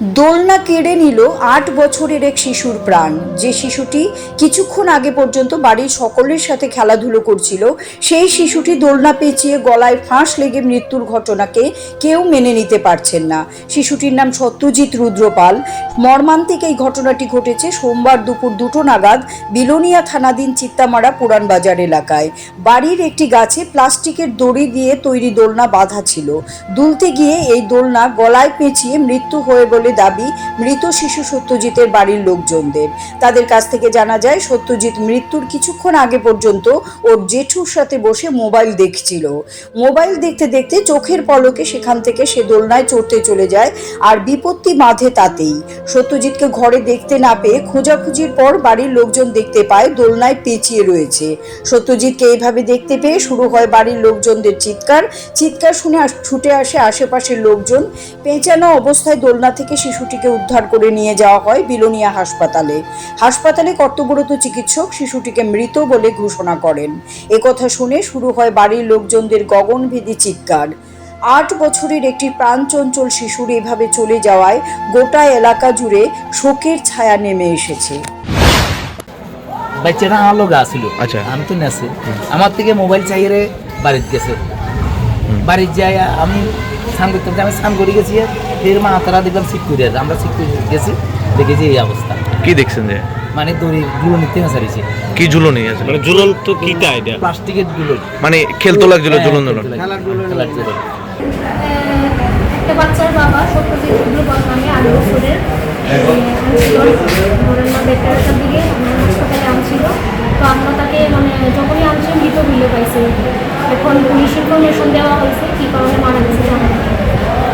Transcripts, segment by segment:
দোলনা কেড়ে নিল আট বছরের এক শিশুর প্রাণ। যে শিশুটি কিছুক্ষণ আগে পর্যন্ত বাড়ির সকলের সাথে খেলাধুলো করছিল, সেই শিশুটি দোলনা পেঁচিয়ে গলায় ফাঁস লেগে মৃত্যুর ঘটনাকে কেউ মেনে নিতে পারছেন না। শিশুটির নাম সত্যজিৎ রুদ্রপাল। মর্মান্তিক এই ঘটনাটি ঘটেছে সোমবার দুপুর দুটো নাগাদ বিলোনিয়া থানাধীন চিত্তামারা পুরান বাজার এলাকায়। বাড়ির একটি গাছে প্লাস্টিকের দড়ি দিয়ে তৈরি দোলনা বাঁধা ছিল। দুলতে গিয়ে এই দোলনা গলায় পেঁচিয়ে মৃত্যু হয়ে বলে দাবি, মৃত শিশু সত্যজিতের বাড়ির লোকজনদের। তাদের কাছ থেকে জানা যায়, সত্যজিৎ মৃত্যুর কিছুক্ষণ আগে পর্যন্ত ওর জেঠুর সাথে বসে মোবাইল দেখছিল। মোবাইল দেখতে দেখতে চোখের পলকে সেখান থেকে সে দোলনায় চড়তে চলে যায়, আর বিপত্তি বাঁধে তাতেই। সত্যজিৎকে ঘরে দেখতে না পেয়ে খোঁজাখুঁজির পর বাড়ির লোকজন দেখতে পায়, দোলনায় পেঁচিয়ে রয়েছে। সত্যজিৎকে এইভাবে দেখতে পেয়ে শুরু হয় বাড়ির লোকজনদের চিৎকার। চিৎকার শুনে ছুটে আসে আশেপাশের লোকজন। পেঁচানো অবস্থায় দোলনা থেকে শিশুটিকে উদ্ধার করে নিয়ে যাওয়া হয় বিলোনিয়া হাসপাতালে। হাসপাতালে কর্তব্যরত চিকিৎসক শিশুটিকে মৃত বলে ঘোষণা করেন। একথা শুনে শুরু হয় বাড়ির লোকজনদের গগনভেদী চিৎকার। আট বছরের একটি প্রাণচঞ্চল শিশুর এভাবে চলে যাওয়ায় গোটা এলাকা জুড়ে শোকের ছায়া নেমে এসেছে। বাচ্চাটা আমার লোক আসিল আচ্ছা। আমি তো নেছি। আমার থেকে মোবাইল চাইয়ে বাড়িতে গেছে। বাড়িতে যাই আমি স্নান করতে আমি স্নান করে গেছি এর মা তারা দেখলাম করে আমরা করে গেছি দেখেছি এই অবস্থা। কি দেখছেন যে? মানে দড়ি গুলো নিতে হাসারিছে কি ঝুলনি আছে মানে ঝুলন্ত কিটা এটা? প্লাস্টিকেরগুলো মানে খেলতো লাগছিল ঝুলন ঝুলন খেলার ঝুলন একটা বাচ্চার বাবা সত্যজিৎ রুদ্রপাল নামে আট বছরের আনছিল ধরেন না দেড়টার দিকে আমরা হাসপাতালে আনছিল তো আমরা তাকে মানে যখনই আনছি মৃত মিলে পাইছে। এখন পুলিশ ইনফরমেশন দেওয়া হয়েছে কী কারণে মারা গেছে জানা নেই।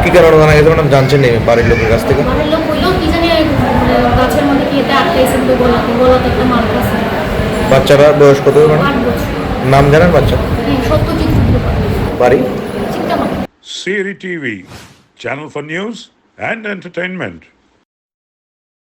কি কারণে জানা গেছে? ম্যাডাম জানছেন নি বাড়ির লোকের কাছ থেকে। বাড়ির লোক বলল কি জানি মানে গাছের মধ্যে কি এটা আটকাইছে তো গলাতে গলাতে একটা আছে বাচ্চারা বয়স কত ম্যাডাম? আট বছর। নাম জানেন বাচ্চা? হ্যাঁ সত্যজিৎ বাড়ি? চিন্তা Siri TV, channel for news and entertainment.